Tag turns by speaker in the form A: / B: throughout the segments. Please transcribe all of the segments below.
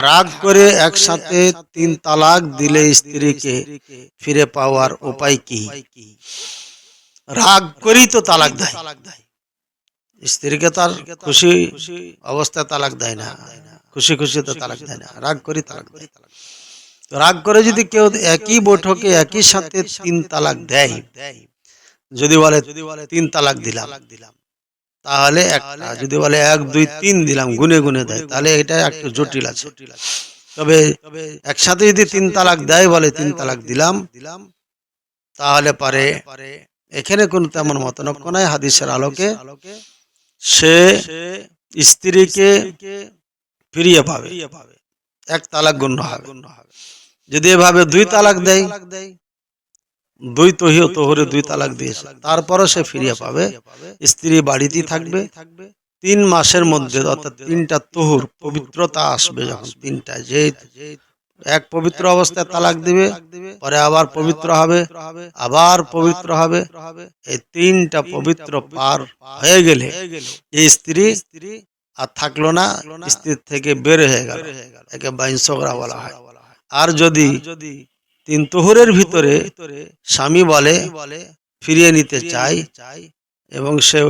A: রাগ করে একসাথে তিন তালাক দিলে স্ত্রীকে ফিরে পাওয়ার উপায় কি? রাগ করেই তো তালাক দেয়। স্ত্রীকে তার খুশি অবস্থায় তালাক দেয় না। খুশি খুশি তো তালাক দেয় না। রাগ করে তালাক দেয়। রাগ করে যদি কেউ একই বৈঠকে একই সাথে তিন তালাক দেয় যদি বলে যদি বলে তিন তালাক দিলাম তাহলে একটা যদি বলে এক দুই তিন দিলাম গুনে গুনে দেয় তাহলে এটা একটু জটিল আছে। তবে একসাথে যদি তিন তালাক দেয় বলে তিন তালাক দিলাম দিলাম তাহলে পারে এখানে কোন তেমন মতনক্য নাই হাদিসের আলোকে সে স্ত্রীকে ফিরিয়ে পাবে। এক তালাক গণ্য হবে। যদি এভাবে দুই তালাক দেয় দুই তহিও তোহরে দুই তালাক দিয়েছে। তারপরও সে ফিরিয়ে পাবে। স্ত্রী বাড়িতেই থাকবে। তিন মাসের মধ্যে অর্থাৎ তিনটা তোহর পবিত্রতা আসবে যখন তিনটা যে এক পবিত্র অবস্থায় তালাক দিবে, পরে আবার পবিত্র হবে, আবার পবিত্র হবে। এই তিনটা পবিত্র পার হয়ে গেলে এই স্ত্রী আর থাকল না, স্ত্রীর থেকে বের হয়ে গেল। একে বাইনসগরা বলা হয়। আর যদি যদি তিন তোহরের ভিতরে স্বামী বলে ফিরিয়ে নিতে চাই এবং সে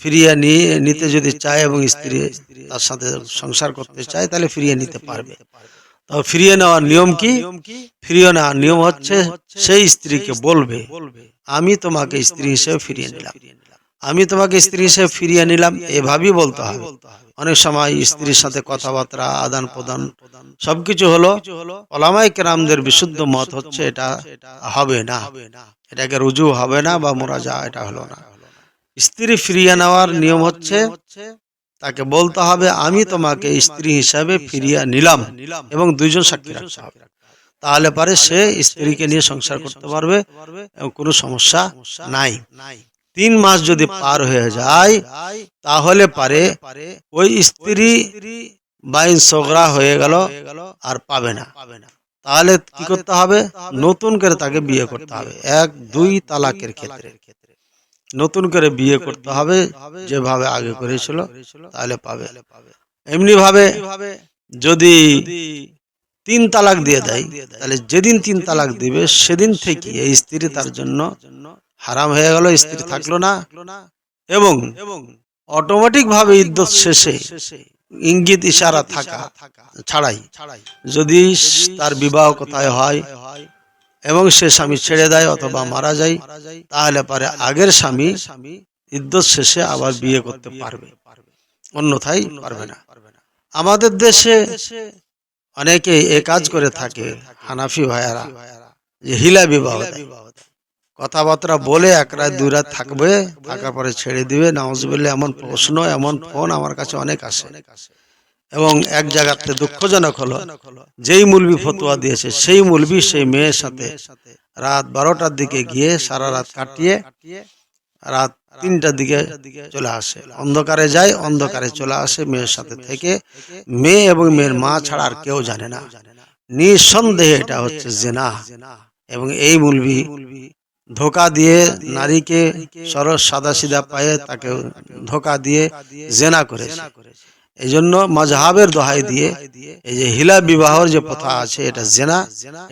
A: ফিরিয়ে নিয়ে নিতে যদি চায় এবং স্ত্রী তার সাথে সংসার করতে চায় তাহলে ফিরিয়ে নিতে পারবে। তবে ফিরিয়ে নেওয়ার নিয়ম কি? ফিরিয়ে নেওয়ার নিয়ম হচ্ছে সেই স্ত্রীকে বলবে আমি তোমাকে স্ত্রী হিসেবে ফিরিয়ে নিলাম। আমি তোমাকে স্ত্রী হিসেবে ফিরিয়ে নিলাম এভাবেই বলতে হবে। অনেক সময় স্ত্রীর সাথে কথাবার্তা আদান প্রদান সবকিছু হলো ওলামাই কেরামদের বিশুদ্ধ মত হচ্ছে এটা হবে না। এটাকে রুজু হবে না বা মোরাজা এটা হলো না। স্ত্রী ফিরিয়ে নেওয়ার নিয়ম হচ্ছে, তাকে বলতে হবে, আমি তোমাকে স্ত্রী হিসাবে ফিরিয়ে নিলাম এবং দুইজন সাক্ষী রাখতে হবে। তাহলে পারে সে স্ত্রীকে নিয়ে সংসার করতে পারবে এবং কোনো সমস্যা নাই। তিন মাস যদি পার হয়ে যায়, তাহলে পারে ওই স্ত্রী বাইন সগরা হয়ে গেল আর পাবে না। তাহলে কি করতে হবে? নতুন করে তাকে বিয়ে করতে হবে। এক, দুই তালাকের ক্ষেত্রে। নতুন করে বিয়ে করতে হবে, যেভাবে আগে করেছিল, তাহলে পাবে। এমনি ভাবে যদি তিন তালাক দিয়ে দেয়, তাহলে যেদিন তিন তালাক দিবে, সেদিন থেকে এই স্ত্রী তার জন্য হারাম হয়ে গেল, স্ত্রী থাকল না। এবং অটোমেটিক ভাবে ইদ্যত শেষে ইঙ্গিত ইশারা থাকা ছাড়াই যদি তার বিবাহ কোথায় হয় এবং সে স্বামী ছেড়ে দেয় অথবা মারা যায়, তাহলে পারে আগের স্বামী ইদ্যত শেষে আবার বিয়ে করতে পারবে। অন্যথায় পারবে না। আমাদের দেশে অনেকে এ কাজ করে থাকে, হানাফি ভাইয়ারা, যে হিলা বিবাহ কথাবার্তা বলে এক রাত, দুই রাত থাকবে, থাকার পরে ছেড়ে দিবে। নামাজবিল্লা এমন প্রশ্ন, এমন ফোন আমার কাছে অনেক আসে। এবং এক জায়গাতে দুঃখজনক হলো, যেই মুলবি ফতোয়া দিয়েছে, সেই মুলবি সেই মেয়ের সাথে রাত বারোটার দিকে গিয়ে সারা রাত কাটিয়ে রাত তিনটার দিকে চলে আসে। অন্ধকারে যায়, অন্ধকারে চলে আসে, মেয়ের সাথে থেকে। মেয়ে এবং মেয়ের মা ছাড়া আর কেউ জানে না। নিঃসন্দেহে এটা হচ্ছে জেনা। এবং এই মুলবি ধোকা দিয়ে নারীকে সরস সাদা সিধা পায়ে তাকে ধোকা দিয়ে জেনা করেছে। এই জন্য মজহাবের দোহাই দিয়ে এই যে হিলা বিবাহর যে প্রথা আছে এটা জেনা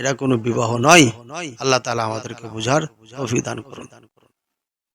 A: এটা কোনো বিবাহ নয়। আল্লাহ তালা আমাদেরকে বুঝার অভিধান করুন।